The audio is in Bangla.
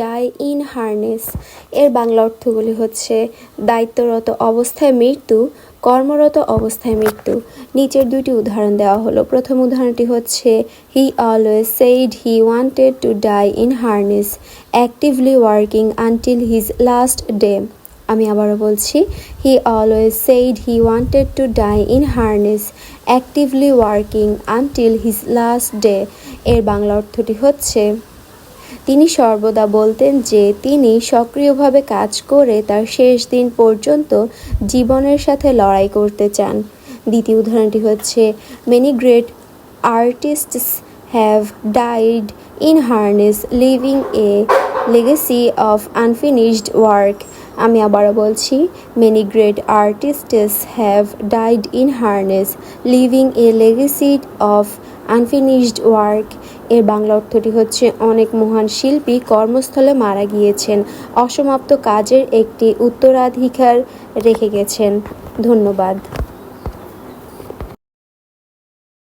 ডাই ইন হার্নেস এর বাংলা অর্থগুলি হচ্ছে দায়িত্বরত অবস্থায় মৃত্যু, কর্মরত অবস্থায় মৃত্যু। নিচের দুইটি উদাহরণ দেওয়া হলো। প্রথম উদাহরণটি হচ্ছে he always said he wanted to die in harness actively working until his last day আমি আবারও বলছি he always said he wanted to die in harness actively working until his last day এর বাংলা অর্থটি হচ্ছে তিনি সর্বদা বলতেন যে তিনি সক্রিয়ভাবে কাজ করে তার শেষ দিন পর্যন্ত জীবনের সাথে লড়াই করতে চান। দ্বিতীয় উদাহরণটি হচ্ছে many great artists have died in harness living a legacy of unfinished work আমি আবারও বলছি many great artists have died in harness living a legacy of unfinished work এর বাংলা অর্থটি হচ্ছে অনেক মহান শিল্পী কর্মস্থলে মারা গিয়েছেন। অসমাপ্ত কাজের একটি উত্তরাধিকার রেখে গেছেন। ধন্যবাদ।